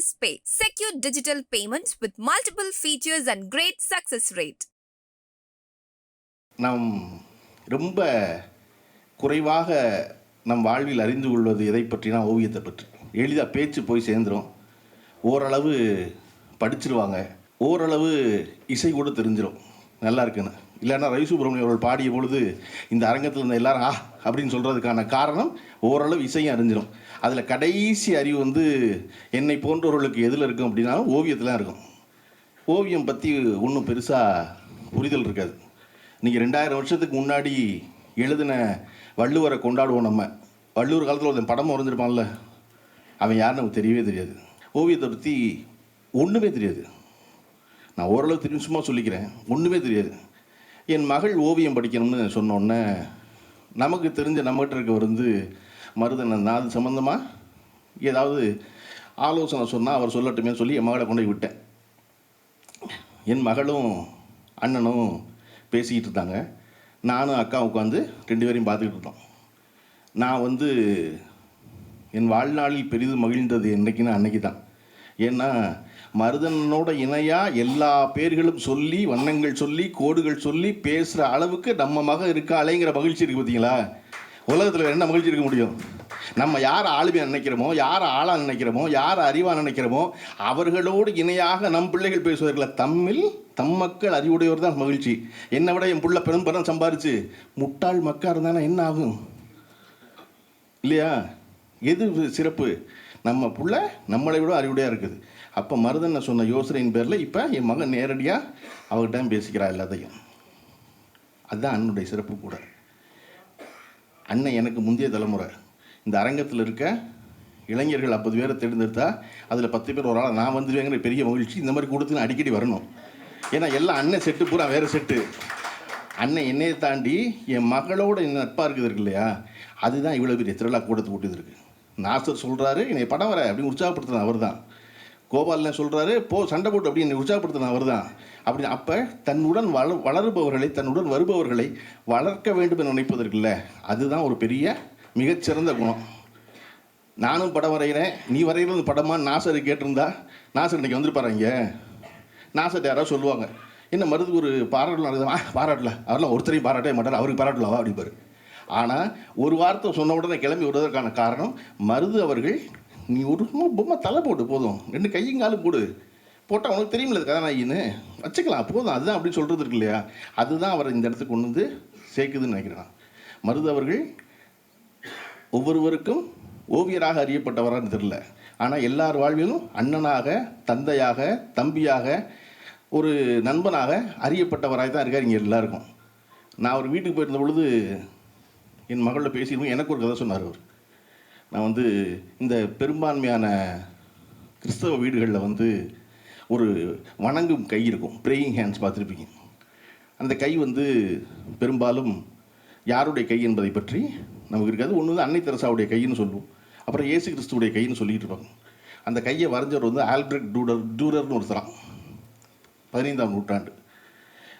Axis Pay. Secure secure digital payments with multiple features and great success rate நாம் ரொம்ப குறைவாக நம் வாழ்வில் அறிந்து கொள்வது எதை பற்றினா ஓவியத்தை பற்றி. எளிதாக பேச்சு போய் சேர்ந்துடும் ஓரளவு படிச்சிருவாங்க. ஓரளவு இசை கூட தெரிஞ்சிடும் நல்லா இருக்குன்னு. இல்லைன்னா ரவி சுப்பிரமணியம் அவர்கள் பாடிய பொழுது இந்த அரங்கத்தில் இருந்த எல்லாரும் ஆ அப்படின்னு சொல்கிறதுக்கான காரணம் ஓரளவு இசையும் அறிஞ்சிடும் அதில் கடைசி அறிவு வந்து என்னை போன்றவர்களுக்கு எதில் இருக்கும் அப்படின்னா ஓவியத்தில் இருக்கும். ஓவியம் பற்றி ஒன்றும் பெருசாக புரிதல் இருக்காது. நீங்கள் ரெண்டாயிரம் வருஷத்துக்கு முன்னாடி எழுதின வள்ளுவரை கொண்டாடுவோம் நம்ம. வள்ளுவர் காலத்தில் ஒருத்தன் படம் வரைஞ்சிருப்பான்ல. அவன் யார் நமக்கு தெரியவே தெரியாது. ஓவியத்தை பற்றி ஒன்றுமே தெரியாது. நான் ஓரளவு தெரியும் சும்மா சொல்லிக்கிறேன். ஒன்றுமே தெரியாது. என் மகள் ஓவியம் படிக்கணும்னு சொன்னோன்னே நமக்கு தெரிஞ்ச நம்மகிட்ட இருக்க வந்து மருதன் நான் அது சம்மந்தமாக ஏதாவது ஆலோசனை சொன்னால் அவர் சொல்லட்டுமே சொல்லி என் மகளை கொண்டு விட்டேன். என் மகளும் அண்ணனும் பேசிக்கிட்டு இருந்தாங்க. நானும் அக்கா உட்காந்து ரெண்டு பேரையும் பார்த்துக்கிட்டு இருந்தோம். நான் வந்து என் வாழ்நாளில் பெரிதும் மகிழ்ந்தது என்றைக்குன்னா அன்னைக்கு தான் ஏன்னா மருதனோட இணையாக எல்லா பேர்களும் சொல்லி வண்ணங்கள் சொல்லி கோடுகள் சொல்லி பேசுகிற அளவுக்கு நம்ம மக இருக்காளேங்கிற மகிழ்ச்சி இருக்குது பார்த்தீங்களா உலகத்தில் என்ன மகிழ்ச்சி இருக்க முடியும்? நம்ம யார் ஆளுமையாக நினைக்கிறோமோ யார் ஆளாக நினைக்கிறோமோ யார் அறிவாக நினைக்கிறோமோ அவர்களோடு இணையாக நம் பிள்ளைகள் பேசுவார்கள் தம்மில் தம் மக்கள் அறிவுடையவர் தான் மகிழ்ச்சி. என்னை விட என் பிள்ளை பெரும் பணம் சம்பாரிச்சு முட்டாள் மக்கா இருந்தானா என்ன ஆகும்? இல்லையா? எது சிறப்பு? நம்ம புள்ள நம்மளை விட அறிவுடையாக இருக்குது. அப்போ மருதனை சொன்ன யோசனையின் பேரில் இப்போ என் மகன் நேரடியாக அவர்கிட்ட பேசிக்கிறா எல்லாத்தையும். அதுதான் அண்ணனுடைய சிறப்பு கூட. அண்ணன் எனக்கு முந்தைய தலைமுறை. இந்த அரங்கத்தில் இருக்க இளைஞர்கள் ஐம்பது பேரை தேர்ந்தெடுத்தா அதில் பத்து பேர் ஒரு ஆள் நான் வந்துடுவேங்கிற பெரிய மகிழ்ச்சி இந்த மாதிரி கொடுத்துன்னு அடிக்கடி வரணும். ஏன்னா எல்லாம் அண்ணன் செட்டு பூரா வேறு செட்டு. அண்ணன் என்னையை தாண்டி என் மகளோட என்ன நட்பாக இருக்குது இருக்கு இல்லையா? அதுதான் இவ்வளோ பெரிய திருவிழா கூட்டத்தை கூட்டியது இருக்குது நாசர் சொல்கிறாரு என்னை படம் வர அப்படின்னு உற்சாகப்படுத்தின அவர் தான் கோபாலன் சொல்கிறாரு போ சண்டை போட்டு அப்படி என்னை உற்சாகப்படுத்தின அவர் தான் அப்படி அப்போ தன்னுடன் வள வளருபவர்களை தன்னுடன் வருபவர்களை வளர்க்க வேண்டும் என நினைப்பதற்குல்ல. அதுதான் ஒரு பெரிய மிகச்சிறந்த குணம். நானும் படம் வரைகிறேன் நீ வரைகிறது படமா? நாசர் கேட்டிருந்தா நாசர் இன்றைக்கி வந்துருப்பாரு இங்கே? நாசர் யாராவது சொல்லுவாங்க என்ன மருது ஒரு பாராட்டலாம் நடக்குதா பாராட்டல. அவரெல்லாம் ஒருத்தரையும் பாராட்டவே மாட்டார் அவருக்கு பாராட்டலாவா? அப்படிப்பாரு ஆனால் ஒரு வார்த்தை சொன்ன உடனே கிளம்பி விடுவதற்கான காரணம் மருது அவர்கள் நீ ஒரு சும்மா பொம்மை தலை போடு போதும். ரெண்டு கையும் காலும் போடு. போட்டால் உனக்கு தெரியுமில்ல இது கதாநாயகின்னு. வச்சுக்கலாம் போதும். அதுதான் அப்படி சொல்கிறது இருக்கு இல்லையா? அதுதான் அவரை இந்த இடத்துக்கு கொண்டு வந்து சேர்க்குதுன்னு நினைக்கிறேன் மருது அவர்கள் ஒவ்வொருவருக்கும் ஓவியராக அறியப்பட்டவரான்னு தெரில ஆனால் எல்லார் வாழ்விலும் அண்ணனாக தந்தையாக தம்பியாக ஒரு நண்பனாக அறியப்பட்டவராக தான் இருக்கார் இங்கே எல்லாருக்கும். நான் ஒரு வீட்டுக்கு போயிருந்த பொழுது என் மகளில் பேசியிருக்கோம் எனக்கு ஒரு கதை சொன்னார் அவர். நான் வந்து இந்த பெரும்பான்மையான கிறிஸ்தவ வீடுகளில் வந்து ஒரு வணங்கும் கை இருக்கும் ப்ரேயிங் ஹேண்ட்ஸ் பார்த்துருப்பீங்க. அந்த கை வந்து பெரும்பாலும் யாருடைய கை என்பதை பற்றி நமக்கு இருக்காது. ஒன்று வந்து அன்னை தெரசாவுடைய கைன்னு சொல்லுவோம். அப்புறம் இயேசு கிறிஸ்துவுடைய கைன்னு சொல்லிட்டு இருப்பாங்க. அந்த கையை வரைஞ்சவர் வந்து ஆல்பர்ட் டூடர் டூரர்னு ஒருத்தரான் பதினைந்தாம் நூற்றாண்டு.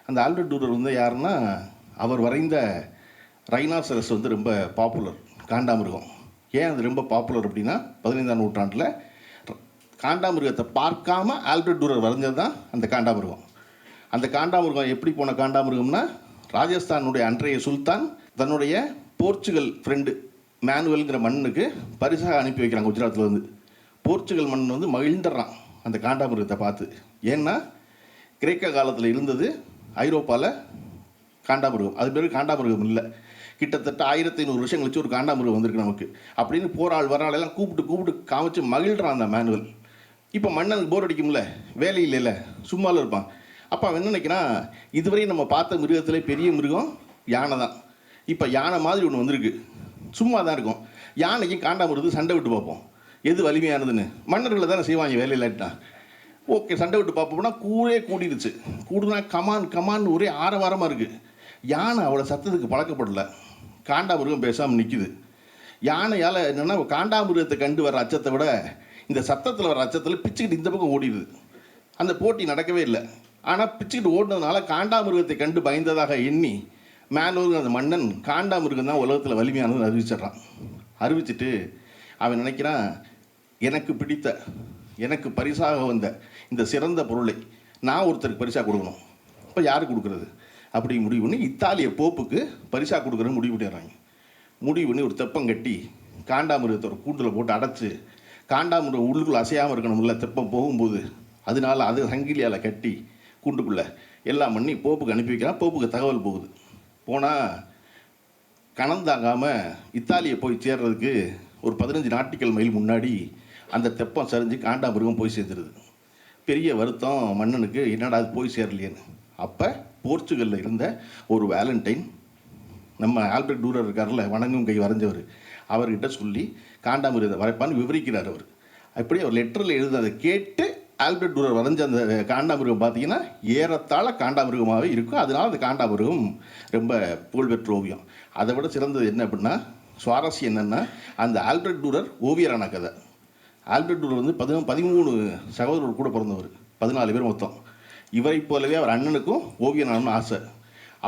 அந்த ஆல்பர்ட் டூரர் வந்து யாருன்னா அவர் வரைந்த ரைனாசரஸ் வந்து ரொம்ப பாப்புலர் காண்டாமிருகம். ஏன் அது ரொம்ப பாப்புலர் அப்படின்னா பதினைந்தாம் நூற்றாண்டில் காண்டாமிருகத்தை பார்க்காம ஆல்பிரட் டூரர் வரைஞ்சது தான் அந்த காண்டாமிருகம். அந்த காண்டாமிருகம் எப்படி போன காண்டாமிருகம்னா ராஜஸ்தானுடைய அன்றைய சுல்தான் தன்னுடைய போர்ச்சுகல் ஃப்ரெண்டு மேனுவல்ங்கிற மண்ணுக்கு பரிசாக அனுப்பி வைக்கிறாங்க குஜராத்தில் போர்ச்சுகல் மண் வந்து மகிழ்ந்துடுறான் அந்த காண்டாமிருகத்தை பார்த்து. ஏன்னா கிரேக்க காலத்தில் இருந்தது ஐரோப்பாவில் காண்டாமிருகம். அது பேர் காண்டாமிருகம் இல்லை. கிட்டத்தட்ட ஆயிரத்தி ஐநூறு வருஷம் கழிச்சு ஒரு காண்டாமிருகம் வந்திருக்கு நமக்கு. அப்படின்னு போராள் வராள் எல்லாம் கூப்பிட்டு கூப்பிட்டு காமிச்சு மகிழ்றான் அந்த மேனுவல். இப்போ மன்னனுக்கு போர் அடிக்கும்ல வேலை இல்லைல்ல சும்மாவில் இருப்பான். அப்போ அவன் என்ன நினைக்கிறான்? இதுவரை நம்ம பார்த்த மிருகத்திலே பெரிய மிருகம் யானை தான். இப்போ யானை மாதிரி ஒன்று வந்திருக்கு. சும்மா தான் இருக்கும். யானைக்கு காண்டாமிருது சண்டை விட்டு பார்ப்போம். எது வலிமையானதுன்னு. மன்னர்களை தானே செய்வாங்க வேலையிலாட்டா ஓகே சண்டை விட்டு பார்ப்போம்னா கூடே கூடிடுச்சு கூடுனா கமான் கமான் ஒரே ஆரவாரமாக இருக்குது யானை அவ்வளோ சத்தத்துக்கு பழக்கப்படலை. காண்டாமிருகம் பேசாமல் நிற்கிது யானையால் என்னென்னா காண்டாமிருகத்தை கண்டு வர அச்சத்தை விட இந்த சத்தத்தில் வர அச்சத்தில் பிச்சுக்கிட்டு இந்த பக்கம் ஓடிடுது. அந்த போட்டி நடக்கவே இல்லை. ஆனால் பிச்சுக்கிட்டு ஓடினதுனால காண்டாமிருகத்தை கண்டு பயந்ததாக எண்ணி மேலூர் அந்த மன்னன் காண்டாமிருகம் தான் உலகத்தில் வலிமையானதுன்னு அறிவிச்சிடுறான். அறிவிச்சிட்டு அவன் நினைக்கிறான் எனக்கு பிடித்த எனக்கு பரிசாக வந்த இந்த சிறந்த பொருளை நான் ஒருத்தருக்கு பரிசாக கொடுக்கணும். இப்போ யாருக்கு கொடுக்குறது? அப்படி முடிவு பண்ணி இத்தாலிய போப்புக்கு பரிசாக கொடுக்குறது முடிவு பண்ணிடுறாங்க. முடிவு பண்ணி ஒரு தெப்பம் கட்டி காண்டாமிருகத்தை ஒரு கூண்டில் போட்டு அடைச்சி காண்டாமிருகம் உள்ளுக்குள்ளே அசையாமல் இருக்கணும்ல தெப்பம் போகும்போது அதனால அது சங்கிலியால் கட்டி கூண்டுக்குள்ளே எல்லாம் பண்ணி போப்புக்கு அனுப்பி வைக்கிறான் போப்புக்கு தகவல் போகுது. போனால் கணம் தாங்காமல் இத்தாலியை போய் சேர்றதுக்கு ஒரு பதினஞ்சு நாட்டுக்கள் மைல் முன்னாடி அந்த தெப்பம் சரிஞ்சு காண்டாமிருகம் போய் சேர்ந்துருது. பெரிய வருத்தம் மன்னனுக்கு என்னடா அது போய் சேரலையேன்னு? அப்போ போர்ச்சுகலில் இருந்த ஒரு வேலண்டைன் நம்ம ஆல்பர்ட் டூரர் இருக்கார்ல வணங்கும் கை வரைஞ்சவர் அவர்கிட்ட சொல்லி காண்டாமிருகத்தை வரைப்பான்னு விவரிக்கிறார் அவர். அப்படி அவர் லெட்டரில் எழுதுனதை கேட்டு ஆல்பர்ட் டூரர் வரைஞ்ச அந்த காண்டாமிருகம் பார்த்தீங்கன்னா ஏறத்தாழ காண்டாமிருகமாகவே இருக்கும். அதனால் அந்த காண்டாமிருகம் ரொம்ப புகழ்பெற்ற ஓவியம். அதை விட சிறந்தது என்ன அப்படின்னா சுவாரஸ்யம் என்னென்னா அந்த ஆல்பர்ட் டூரர் ஓவியரான கதை. ஆல்பர்ட் டூரர் வந்து பதினொன்று பதிமூணு சகோதரர் கூட பிறந்தவர். பதினாலு பேர் மொத்தம். இவரை போலவே அவர் அண்ணனுக்கும் ஓவியனாகணும்னு ஆசை.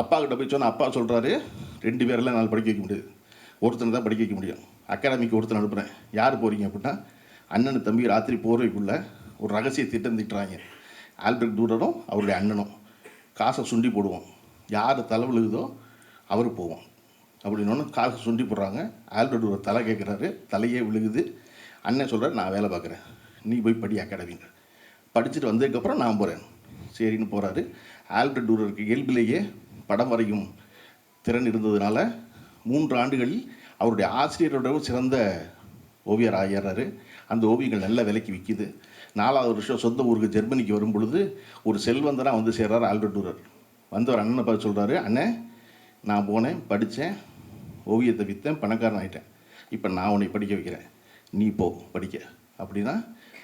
அப்பா கிட்ட போய் சொன்ன அப்பா சொல்கிறாரு ரெண்டு பேரெல்லாம் என்னால் படிக்க வைக்க முடியாது. ஒருத்தனை தான் படிக்க வைக்க முடியும். அகாடமிக்கு ஒருத்தனை அனுப்புகிறேன் யார் போகிறீங்க அப்படின்னா அண்ணன் தம்பி ராத்திரி போர்வைக்குள்ளே ஒரு ரகசிய திட்டம் திட்டுறாங்க. ஆல்பர்ட் டூரரும் அவருடைய அண்ணனும். காசை சுண்டி போடுவோம். யார் தலை விழுகுதோ அவர் போவோம். அப்படின்னோன்னு காசை சுண்டி போடுறாங்க. ஆல்பர்ட் ஒரு தலை கேட்குறாரு தலையே விழுகுது. அண்ணன் சொல்கிறார் நான் வேலை பார்க்குறேன். நீ போய் படி அகாடமிங்க படிச்சுட்டு வந்ததுக்கப்புறம் நான் போகிறேன் சரின்னு போகிறாரு ஆல்பர்ட் டூரருக்கு இயல்பிலேயே படம் வரையும் திறன் இருந்ததுனால மூன்று ஆண்டுகளில் அவருடைய ஆசிரியரோட சிறந்த ஓவியர் ஆகிறாரு அந்த ஓவியங்கள் நல்ல விலைக்கு விற்கிது நாலாவது வருஷம் சொந்த ஊருக்கு ஜெர்மனிக்கு வரும் பொழுது ஒரு செல்வந்தராக வந்து சேர்றாரு ஆல்பர்ட் டூரர். வந்து ஒரு அண்ணனை பார்த்து சொல்கிறாரு அண்ணன் நான் போனேன் படித்தேன் ஓவியத்தை விற்றேன் பணக்காரன் ஆகிட்டேன் இப்போ நான் உன்னை படிக்க வைக்கிறேன். நீ போ படிக்க. அப்படின்னா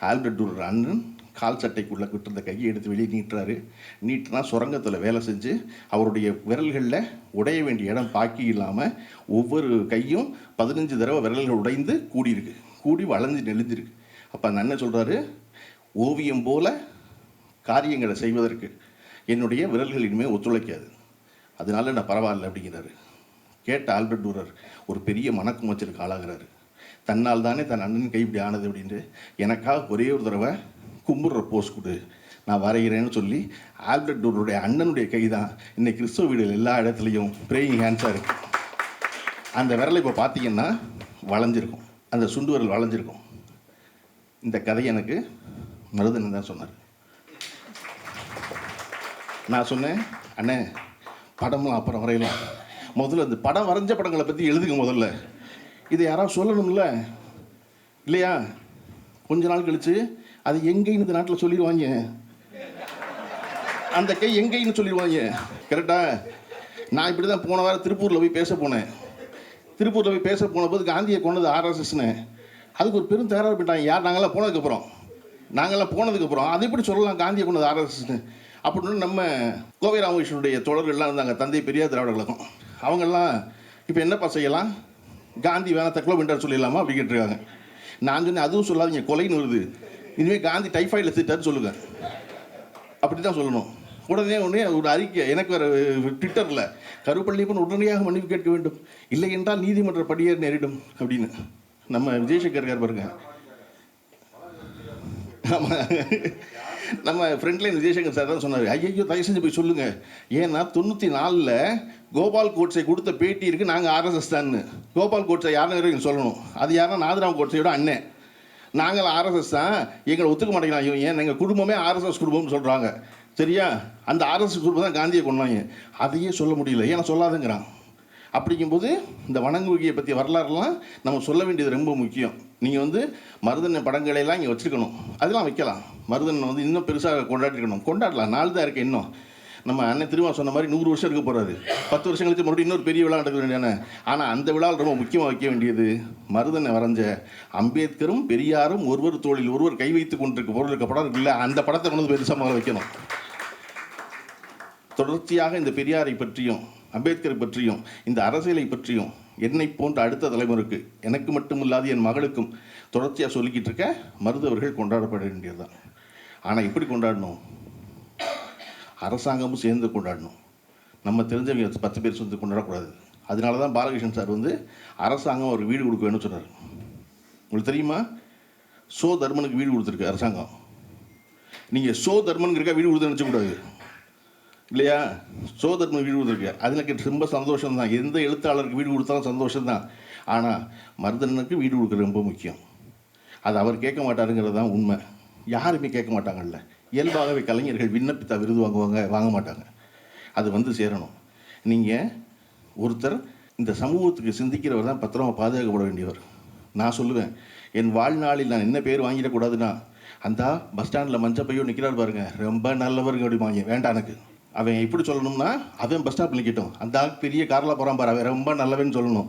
ஆல்பர்ட் டூரர் அண்ணன் கால் சட்டைக்குள்ளே விட்டுருந்த கையை எடுத்து வெளியே நீட்டுறாரு. நீட்டினா சுரங்கத்தில் வேலை செஞ்சு அவருடைய விரல்களில் உடைய வேண்டிய இடம் பாக்கி இல்லாமல் ஒவ்வொரு கையும் பதினஞ்சு தடவை விரல்கள் உடைந்து கூடியிருக்கு. கூடி வளைஞ்சு நெளிஞ்சிருக்கு. அப்போ அந்த அண்ணன் சொல்கிறாரு ஓவியம் போல காரியங்களை செய்வதற்கு என்னுடைய விரல்கள் இனிமேல் ஒத்துழைக்காது. அதனால நான் பரவாயில்ல அப்படிங்கிறாரு. கேட்ட ஆல்பர்ட் டூரர் ஒரு பெரிய மனக்குமச்சலுக்கு ஆளாகிறாரு. தன்னால் தானே தன் அண்ணன் கை இப்படி ஆனது அப்படின்ட்டு எனக்காக ஒரே ஒரு தடவை கும்பிட்ற போஸ் கொடு. நான் வரைகிறேன்னு சொல்லி ஆல்பர்ட் டூருடைய அண்ணனுடைய கை தான் இன்னைக்கு கிறிஸ்தவ வீடுகள் எல்லா இடத்துலையும் ப்ரேயிங் ஹேண்ட்ஸாக இருக்கும் அந்த விரலை இப்போ பார்த்தீங்கன்னா வளைஞ்சிருக்கும். அந்த சுண்டு விரல் வளைஞ்சிருக்கும். இந்த கதை எனக்கு மருதன் தான் சொன்னார். நான் சொன்னேன் அண்ணே படம்லாம் அப்புறம் வரையலாம். முதல்ல இந்த படம் வரைஞ்ச படங்களை பற்றி எழுதுங்க முதல்ல. இதை யாராவது சொல்லணும்ல? இல்லையா? கொஞ்ச நாள் கழித்து அது எங்கேன்னு இந்த நாட்டில் சொல்லிடுவாங்க. அந்த கை எங்கேன்னு சொல்லிடுவாங்க. கரெக்டா நான் இப்படி தான் போன வாரம் திருப்பூரில் போய் பேச போனேன். திருப்பூரில் போய் பேச போன போது காந்தியை கொண்டது ஆர்எஸ்எஸ்னு அதுக்கு ஒரு பெரும் தகராறு போயிட்டாங்க யார்? நாங்களாம் போனதுக்கப்புறம் நாங்களாம் போனதுக்கப்புறம் அது எப்படி சொல்லலாம்? காந்தியை கொண்டது ஆர்எஸ்எஸ்னு அப்படின்னு நம்ம கோவை ராமகிருஷ்ணனுடைய தோழர்கள்லாம் இருந்தாங்க. தந்தை பெரியார் திராவிட கழகம் அவங்கெல்லாம் இப்போ என்னப்பா செய்யலாம்? காந்தி வேணா தக்கலோ வென்றார் சொல்லிடலாமா? அப்படி கேட்டிருக்காங்க நான் சொன்னேன் அதுவும் சொல்லாதீங்க. கொலைன்னு வருது. இனிமேல் காந்தி டைஃபாய்டில் செத்தார்னு சொல்லுங்க. அப்படி தான் சொல்லணும். உடனே உடனே ஒரு அறிக்கை எனக்கு வேறு ட்விட்டரில் கருப்பள்ளியப்பன் உடனடியாக மன்னிப்பு கேட்க வேண்டும். இல்லை என்றால் நீதிமன்ற படியேற நேரிடும் அப்படின்னு. நம்ம விஜயசங்கர் இருக்கார் பாருங்க. ஆமாம் நம்ம ஃப்ரெண்ட்லைன் விஜயசங்கர் சார் தான் சொன்னார். ஐயோ தயவு செஞ்சு போய் சொல்லுங்கள் ஏன்னா தொண்ணூற்றி நாலில் கோபால் கோட்ஸை கொடுத்த பேட்டி இருக்குது நாங்கள் ஆர்எஸ்எஸ் தான்னு. கோபால் கோட்ஸை யாரும் சொல்லணும். அது யாருன்னா நாதராம் கோட்ஸையோட அண்ணன். நாங்கள் ஆர்எஸ்எஸ் தான் எங்களை ஒத்துக்க மாட்டேங்கிறாங்க. ஏன்? எங்கள் குடும்பமே ஆர்எஸ்எஸ் குடும்பம்னு சொல்கிறாங்க சரியா? அந்த ஆர்எஸ்எஸ் குடும்பம் தான் காந்தியை கொண்டாங்க அதையே சொல்ல முடியல. ஏன்னா சொல்லாதுங்கிறான். அப்படிங்கும்போது இந்த வணங்குகையை பற்றி வரலாறுலாம் நம்ம சொல்ல வேண்டியது ரொம்ப முக்கியம். நீங்கள் வந்து மருதன் படங்களையெல்லாம் இங்கே வச்சுருக்கணும். அதெல்லாம் வைக்கலாம். மருதன் வந்து இன்னும் பெருசாக கொண்டாடிருக்கணும். கொண்டாடலாம். நாள் தான் இருக்குது இன்னும். நம்ம அண்ணன் திரும்ப சொன்ன மாதிரி நூறு வருஷம் இருக்க போகிறாரு பத்து வருஷம் கழிச்சு மறுபடியும் இன்னொரு பெரிய விழா நடக்க வேண்டியதானே ஆனால் அந்த விழாவில் ரொம்ப முக்கியமாக வைக்க வேண்டியது மருதனை வரைஞ்ச அம்பேத்கரும் பெரியாரும் ஒருவர் தோளில் ஒருவர் கை வைத்து கொண்டிருக்க பொருள் இருக்க படம் இருக்குல்ல அந்த படத்தை கொண்டு வந்து பெருசாக முதல்ல வைக்கணும். தொடர்ச்சியாக இந்த பெரியாரை பற்றியும் அம்பேத்கரை பற்றியும் இந்த அரசியலை பற்றியும் என்னை போன்ற அடுத்த தலைமுறைக்கு எனக்கு மட்டும் இல்லாது என் மகளுக்கும் தொடர்ச்சியாக சொல்லிக்கிட்டு இருக்க மருதவர்கள் கொண்டாடப்பட வேண்டியதுதான். ஆனால் எப்படி கொண்டாடணும்? அரசாங்கமும் சேர்ந்து கொண்டாடணும். நம்ம தெரிஞ்சவங்க பத்து பேர் சேர்ந்து கொண்டாடக்கூடாது. அதனால தான் பாலகிருஷ்ணன் சார் வந்து அரசாங்கம் ஒரு வீடு கொடுக்க வேணும்னு சொன்னார். உங்களுக்கு தெரியுமா? சோ தர்மனுக்கு வீடு கொடுத்துருக்கு அரசாங்கம். நீங்கள் சோ தர்மனுக்கு வீடு கொடுத்து நினச்சக்கூடாது. இல்லையா? சோ தர்மன் வீடு கொடுத்துருக்கு. அது எனக்கு ரொம்ப சந்தோஷம் தான் எந்த எழுத்தாளருக்கு வீடு கொடுத்தாலும் சந்தோஷம் தான் ஆனால் மருதனனுக்கு வீடு கொடுக்குறது ரொம்ப முக்கியம். அது அவர் கேட்க மாட்டாருங்கிறது தான் உண்மை. யாருமே கேட்க மாட்டாங்கல்ல. இயல்பாகவே கலைஞர்கள் விண்ணப்பித்தா விருது வாங்குவாங்க வாங்க மாட்டாங்க. அது வந்து சேரணும். நீங்கள் ஒருத்தர் இந்த சமூகத்துக்கு சிந்திக்கிறவர் தான் பத்திரமா பாதுகாக்கப்பட வேண்டியவர். நான் சொல்லுவேன் என் வாழ்நாளில் நான் என்ன பேர் வாங்கிடக்கூடாதுன்னா அந்த பஸ் ஸ்டாண்டில் மஞ்சப்பையோ நிற்கிறார் பாருங்க. ரொம்ப நல்லவருங்க அப்படிம்பாங்க வேண்டாம் எனக்கு. அவன் எப்படி சொல்லணும்னா அவன் பஸ் ஸ்டாப்பில் நிற்கட்டும் அந்த பெரிய காரில் போகிறான் பாரு அவன் ரொம்ப நல்லவன் சொல்லணும்.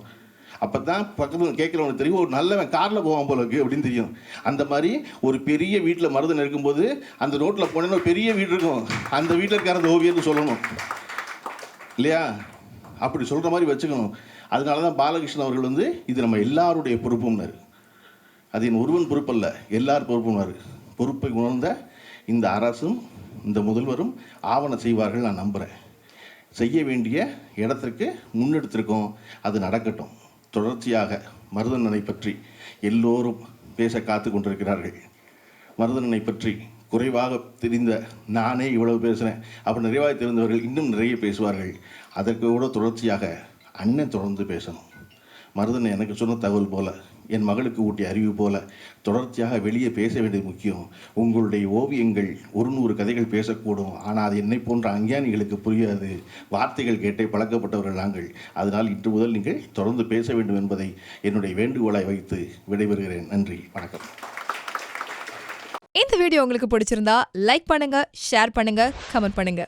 அப்போ தான் பக்கத்தில் கேட்குறவனுக்கு தெரியும் ஒரு நல்லவன் காரில் போவான் போல இருக்கு அப்படின்னு தெரியும். அந்த மாதிரி ஒரு பெரிய வீட்டில் மருதன் இருக்கும்போது அந்த ரோட்டில் போனேன்னு பெரிய வீடு இருக்கும். அந்த வீட்டில் இருக்கிற அந்த ஓவியர்னு சொல்லணும். இல்லையா? அப்படி சொல்கிற மாதிரி வச்சுக்கணும். அதனால தான் பாலகிருஷ்ணன் அவர்கள் வந்து இது நம்ம எல்லாருடைய பொறுப்பும்னாரு. அது என் ஒருவன் பொறுப்பல்ல எல்லார் பொறுப்பும்னாரு. பொறுப்பை உணர்ந்த இந்த அரசும் இந்த முதல்வரும் ஆவணம் செய்வார்கள் நான் நம்புகிறேன் செய்ய வேண்டிய இடத்திற்கு முன்னெடுத்திருக்கோம். அது நடக்கட்டும். தொடர்ச்சியாக மருதனனை பற்றி எல்லோரும் பேச காத்து கொண்டிருக்கிறார்கள். மருதனனை பற்றி குறைவாக தெரிந்த நானே இவ்வளவு பேசுகிறேன் அப்போ நிறைவாக தெரிந்தவர்கள் இன்னும் நிறைய பேசுவார்கள். அதற்கு கூட தொடர்ச்சியாக அண்ணன் தொடர்ந்து பேசணும். மருதன் எனக்கு சொன்ன தகவல் போல என் மகளுக்கு ஊட்டிய அறிவு போல தொடர்ச்சியாக வெளியே பேச வேண்டியது முக்கியம். உங்களுடைய ஓவியங்கள் ஒரு நூறு கதைகள் பேசக்கூடும். ஆனால் அது என்னை போன்ற அஞ்ஞானிகளுக்கு புரியாது. வார்த்தைகள் கேட்டே பழக்கப்பட்டவர்கள் நாங்கள். அதனால் இன்று முதல் நீங்கள் தொடர்ந்து பேச வேண்டும் என்பதை என்னுடைய வேண்டுகோளை வைத்து விடைபெறுகிறேன். நன்றி. வணக்கம். இந்த வீடியோ உங்களுக்கு பிடிச்சிருந்தா லைக் பண்ணுங்க ஷேர் பண்ணுங்க கமெண்ட் பண்ணுங்க.